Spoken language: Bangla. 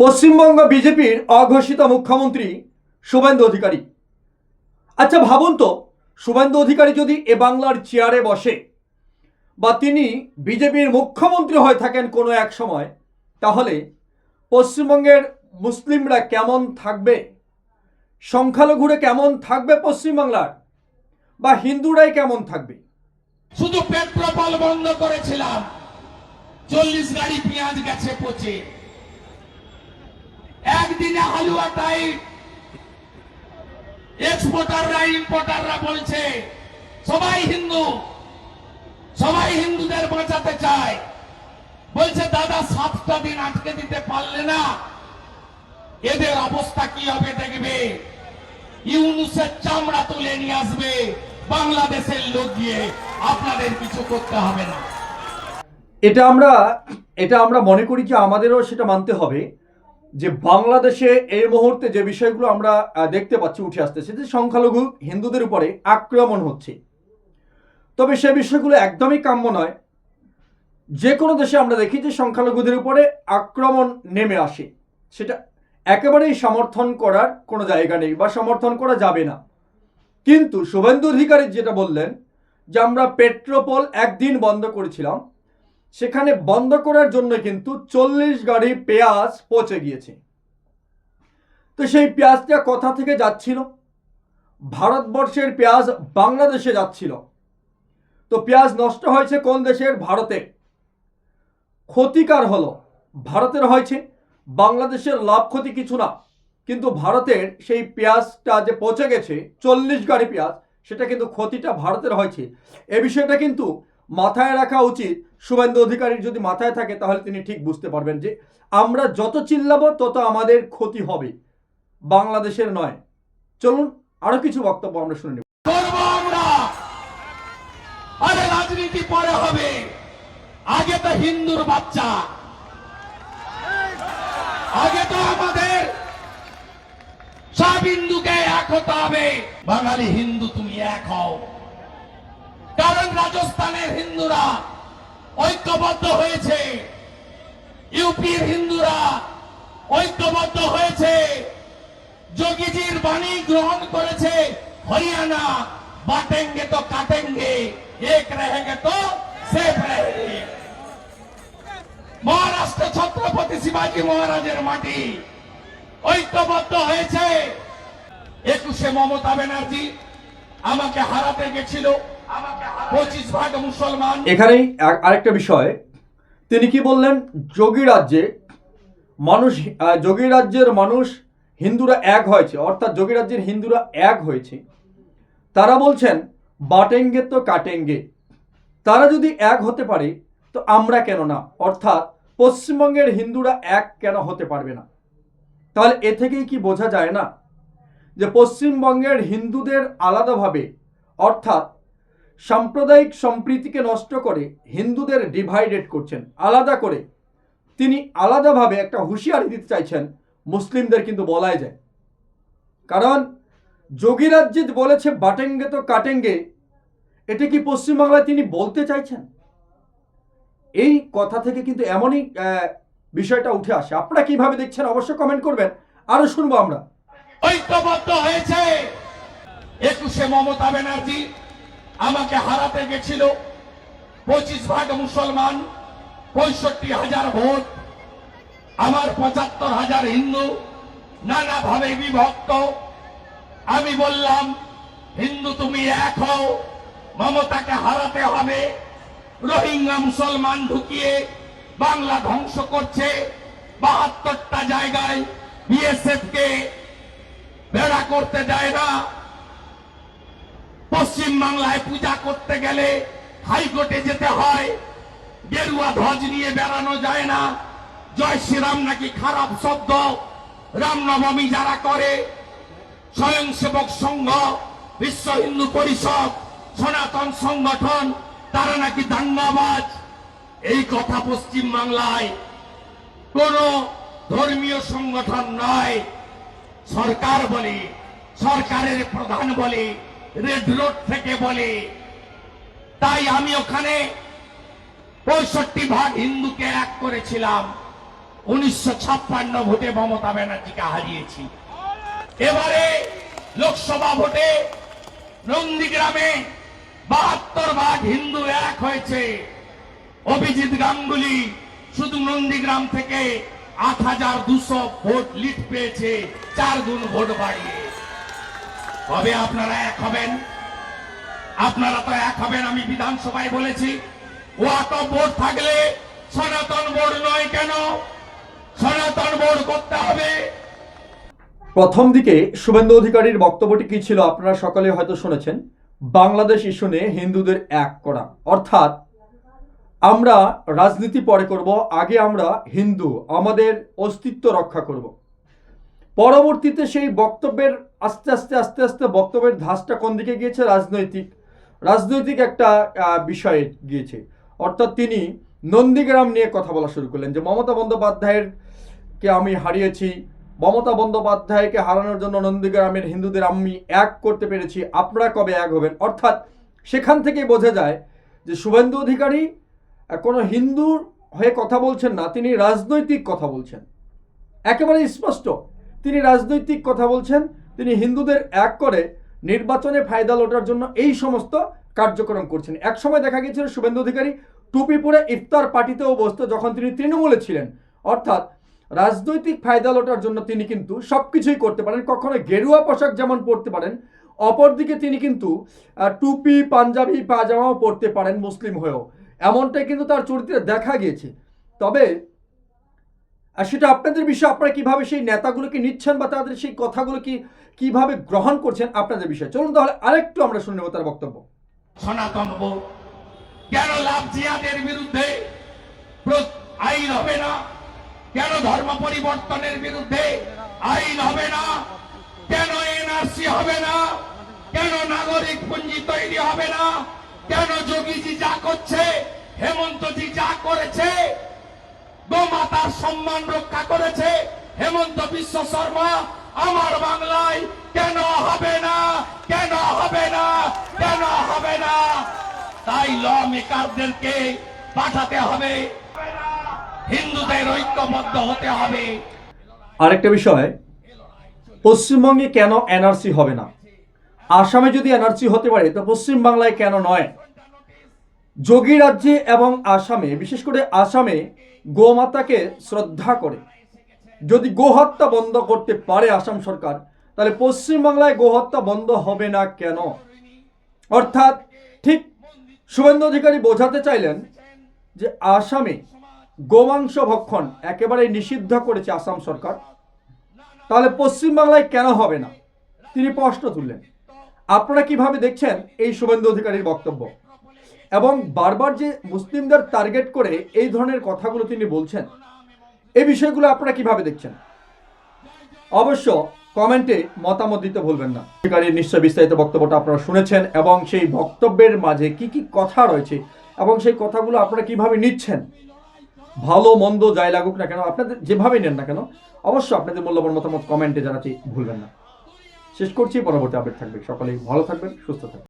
পশ্চিমবঙ্গ বিজেপির অঘোষিত মুখ্যমন্ত্রী শুভেন্দু অধিকারী। আচ্ছা ভাবুন তো, শুভেন্দু অধিকারী যদি এ বাংলার চেয়ারে বসে, বা তিনি বিজেপির মুখ্যমন্ত্রী হয়ে থাকেন কোনো এক সময়, তাহলে পশ্চিমবঙ্গের মুসলিমরা কেমন থাকবে? সংখ্যালঘুরে কেমন থাকবে পশ্চিমবাংলার? বা হিন্দুরাই কেমন থাকবে? শুধু পেট্রোল বন্ধ করেছিলাম, চল্লিশ গাড়ি পেঁয়াজ গেছে পচে। একদিনে হালুয়া টাইট এক্সপোর্টাররা ইম্পোর্টাররা বলছে, সবাই হিন্দু, সবাই হিন্দুদের বাঁচাতে চায়। বলছে, দাদা, সাতটা দিন আটকে দিতে পারলে না। এদের অবস্থা কি হবে দেখবে? ইউনুসের চামড়া তুলে নিয়ে আসবে, বাংলাদেশের লোক গিয়ে আপনাদের কিছু করতে হবে না। এটা আমরা এটা আমরা মনে করি যে আমাদেরও সেটা মানতে হবে। যে বাংলাদেশে এই মুহূর্তে যে বিষয়গুলো আমরা দেখতে পাচ্ছি, উঠে আসতেছে, যে সংখ্যালঘু হিন্দুদের উপরে আক্রমণ হচ্ছে। তবে সে বিষয়গুলো একদমই কাম্য নয়। যে কোনো দেশে আমরা দেখি যে সংখ্যালঘুদের উপরে আক্রমণ নেমে আসে। সেটা একেবারেই সমর্থন করার কোনো জায়গা নেই বা সমর্থন করা যাবে না। কিন্তু শুভেন্দু অধিকারী যেটা বললেন, যে আমরা পেট্রোপল একদিন বন্ধ করেছিলাম সেখানে বন্ধ করার জন্য কিন্তু চল্লিশ গাড়ি পেঁয়াজ পচে গিয়েছে। তো সেই পেঁয়াজটা কোথা থেকে যাচ্ছিল? ভারতবর্ষের পেঁয়াজ বাংলাদেশে যাচ্ছিল। তো পেঁয়াজ নষ্ট হয়েছে কোন দেশের? ভারতে। ক্ষতিকার হলো ভারতের হয়েছে, বাংলাদেশের লাভ ক্ষতি কিছু না, কিন্তু ভারতের সেই পেঁয়াজটা যে পচে গেছে, চল্লিশ গাড়ি পেঁয়াজ, সেটা কিন্তু ক্ষতিটা ভারতের হয়েছে। এ বিষয়টা কিন্তু মাথায় রাখা উচিত, শুভেন্দু অধিকারীর যদি মাথায় থাকে, তাহলে তিনি ঠিক বুঝতে পারবেন যে আমরা যত চিল্লাবো, তত আমাদের ক্ষতি হবে। বাংলাদেশের নয়। চলুন, আরও কিছু বক্তব্য আমরা শুনে নেব। রাজনীতি পরে হবে। আগে তো হিন্দুর বাচ্চা। আগে তো আমাদের সব হিন্দুকে এক হতে হবে। বাঙালি হিন্দু, তুমি এক হও। কারণ রাজস্থানের হিন্দুরা ঐক্যবদ্ধ হয়েছে। ইউপির হিন্দুরা ঐক্যবদ্ধ হয়েছে। যোগীজির বাণী গ্রহণ করেছে হরিয়ানা। বাটেঙ্গে তো কাটেঙ্গে, এক রহেগে তো সেফ রেহে মহারাষ্ট্র ছত্রপতি শিবাজী মহারাজের মাটি ঐক্যবদ্ধ হয়েছে। একুশে মমতা ব্যানার্জি আমাকে হারাতে গেছিল। এখানেই আরেকটা বিষয়, তিনি কি বললেন? যোগী রাজ্যে মানুষ যোগী রাজ্যের মানুষ হিন্দুরা এক হয়েছে, অর্থাৎ যোগী রাজ্যের হিন্দুরা এক হয়েছে। তারা বলছেন, বাটেঙ্গে তো কাটেঙ্গে। তারা যদি এক হতে পারে, তো আমরা কেন না? অর্থাৎ পশ্চিমবঙ্গের হিন্দুরা এক কেন হতে পারবে না? তাহলে এ থেকেই কি বোঝা যায় না? যে পশ্চিমবঙ্গের হিন্দুদের আলাদাভাবে, অর্থাৎ সাম্প্রদায়িক সম্প্রীতিকে নষ্ট করে হিন্দুদের ডিভাইডেড করছেন। আলাদা করে। তিনি আলাদাভাবে একটা হুঁশিয়ারি দিতে চাইছেন, মুসলিমদের কিন্তু বলাই যায়। কারণ যোগীরাজ্যে বলেছে, বাটেঙ্গে তো কাটেঙ্গে। এটা কি পশ্চিমবাংলায় তিনি বলতে চাইছেন? এই কথা থেকে কিন্তু এমনই বিষয়টা উঠে আসে। আপনারা কীভাবে দেখছেন, অবশ্যই কমেন্ট করবেন। আরও শুনব আমরা। ঐক্যবদ্ধ হয়েছে। একুশে মমতা ব্যানার্জি আমাকে হারাতে গেছিল পঁচিশ ভাগ মুসলমান, পঁয়ষট্টি হাজার ভোট। আমার পঁচাত্তর হাজার হিন্দু নানাভাবে বিভক্ত। আমি বললাম, হিন্দু তুমি এক হও, মমতাকে হারাতে হবে। রোহিঙ্গা মুসলমান ঢুকিয়ে বাংলা ধ্বংস করছে বাহাত্তরটা জায়গায়। বিএসএফ কে বেড়া করতে দেয় না। পশ্চিম বাংলায় পূজা করতে গেলে হাইকোর্টে যেতে হয়। গেরুয়া ধ্বজ নিয়ে বেড়ানো যায় না। জয় শ্রীরাম নাকি খারাপ শব্দ? রামনবমী যারা করে, স্বয়ংসেবক সংঘ, বিশ্ব হিন্দু পরিষদ, সনাতন সংগঠন, তারা নাকি দাঙ্গাবাজ? এই কথা পশ্চিম বাংলায় কোন ধর্মীয় সংগঠন নয়। সরকার বলে, সরকারের প্রধান বলে রেড রোড থেকে বলে, তাই আমি ওখানে পঁয়ষট্টি ভাগ হিন্দুকে এক করেছিলাম। উনিশশো ছাপ্পান্ন ভোটে মমতা ব্যানার্জিকে হারিয়েছি। এবারে লোকসভা ভোটে নন্দীগ্রামে বাহাত্তর ভাগ হিন্দু এক হয়েছে। অভিজিৎ গাঙ্গুলি শুধু নন্দীগ্রাম থেকে আট হাজার ভোট লিড পেয়েছে। চার গুণ ভোট বাড়িয়ে কবে আপনারা এক হবেন? আপনারা তো এক হবেন, আমি বিধানসভায় বলেছি। ওয়াক বোর্ড থাকলে সনাতন বোর্ড নয় কেন? সনাতন বোর্ড করতে হবে। প্রথম দিকে শুভেন্দু অধিকারীর বক্তব্যটি কি ছিল আপনারা সকলে হয়তো শুনেছেন। বাংলাদেশ ইস্যু নিয়ে হিন্দুদের এক করা। অর্থাৎ, আমরা রাজনীতি পরে করব, আগে আমরা হিন্দু, আমাদের অস্তিত্ব রক্ষা করব। পরবর্তীতে সেই বক্তব্যের আস্তে আস্তে আস্তে আস্তে বক্তব্যের ধাঁচটা কোন দিকে গিয়েছে? রাজনৈতিক রাজনৈতিক একটা বিষয়ে গিয়েছে। অর্থাৎ তিনি নন্দীগ্রাম নিয়ে কথা বলা শুরু করলেন যে মমতা বন্দ্যোপাধ্যায়ের কে আমি হারিয়েছি, মমতা বন্দ্যোপাধ্যায়কে হারানোর জন্য নন্দীগ্রামের হিন্দুদের আমি এক করতে পেরেছি, আপনারা কবে এক হবেন? অর্থাৎ সেখান থেকে বোঝা যায় যে শুভেন্দু অধিকারী কোনো হিন্দুর হয়ে কথা বলছেন না, তিনি রাজনৈতিক কথা বলছেন। একেবারে স্পষ্ট। তিনি রাজনৈতিক কথা বলছেন, তিনি হিন্দুদের এক করে নির্বাচনে ফায়দা লোটার জন্য এই সমস্ত কার্যক্রম করছেন। এক সময় দেখা গিয়েছিল শুভেন্দু অধিকারী টুপি পরে ইফতার পার্টিতেও বসতো যখন তিনি তৃণমূলে ছিলেন। অর্থাৎ রাজনৈতিক ফায়দা লোটার জন্য তিনি কিন্তু সব কিছুই করতে পারেন, কখনো গেরুয়া পোশাক যেমন পরতে পারেন, অপরদিকে তিনি কিন্তু টুপি, পাঞ্জাবি পাজামাও পরতে পারেন মুসলিম হয়েও। এমনটাই কিন্তু তার চরিত্রে দেখা গিয়েছে। তবে আর সেটা আপনাদের বিষয় আপনারা কীভাবে সেই নেতাগুলোকে নিচ্ছেন বা তাদের সেই কথাগুলো কি কীভাবে গ্রহণ করছেন আপনাদের বিষয়? চলুন তাহলে আরেকটু আমরা শুনে নেব তার বক্তব্য। সনাতন কেন লাভ জিয়াদের বিরুদ্ধে আইন হবে না? কেন ধর্ম পরিবর্তনের বিরুদ্ধে আইন হবে না? কেন এনআরসি হবে না? কেন নাগরিক পুঞ্জি তৈরি হবে না? কেন যোগীজি যা করছে, হেমন্তজি যা করেছে গোমাতার সম্মান রক্ষা করেছে হেমন্ত বিশ্ব শর্মা। আমার বাংলায় কেন হবে না? কেন হবে না? কেন হবে না? তাই ল মেকারদেরকে পাঠাতে হবে। হিন্দুদের ঐক্যবদ্ধ হতে হবে। আরেকটা বিষয়, পশ্চিমবঙ্গে কেন এনআরসি হবে না? আসামে যদি এনআরসি হতে পারে, তো পশ্চিমবাংলায় কেন নয়? যোগী রাজ্যে এবং আসামে, বিশেষ করে আসামে গোমাতাকে শ্রদ্ধা করে। যদি গোহত্যা বন্ধ করতে পারে আসাম সরকার, তাহলে পশ্চিমবাংলায় গোহত্যা বন্ধ হবে না কেন? অর্থাৎ ঠিক শুভেন্দু অধিকারী বোঝাতে চাইলেন যে আসামে গোমাংস ভক্ষণ একেবারে নিষিদ্ধ করেছে আসাম সরকার। তাহলে পশ্চিমবাংলায় কেন হবে না? তিনি প্রশ্ন তুললেন। আপনারা কীভাবে দেখছেন এই শুভেন্দু অধিকারীর বক্তব্য? এবং বারবার যে মুসলিমদের টার্গেট করে এই ধরনের কথাগুলো তিনি বলছেন, এই বিষয়গুলো আপনারা কীভাবে দেখছেন? অবশ্য কমেন্টে মতামত দিতে ভুলবেন না। অধিকারীর নিশ্চয় বিস্তারিত বক্তব্যটা আপনারা শুনেছেন এবং সেই বক্তব্যের মাঝে কি কি কথা রয়েছে এবং সেই কথাগুলো আপনারা কীভাবে নিচ্ছেন? ভালো, মন্দ, যাই লাগুক না কেন, আপনাদের যেভাবে নেন না কেন অবশ্যই আপনাদের মূল্যবান মতামত কমেন্টে জানাতে ভুলবেন না। শেষ করছি, পরবর্তী আপডেট থাকবে। সকলেই ভালো থাকবেন, সুস্থ থাকবেন।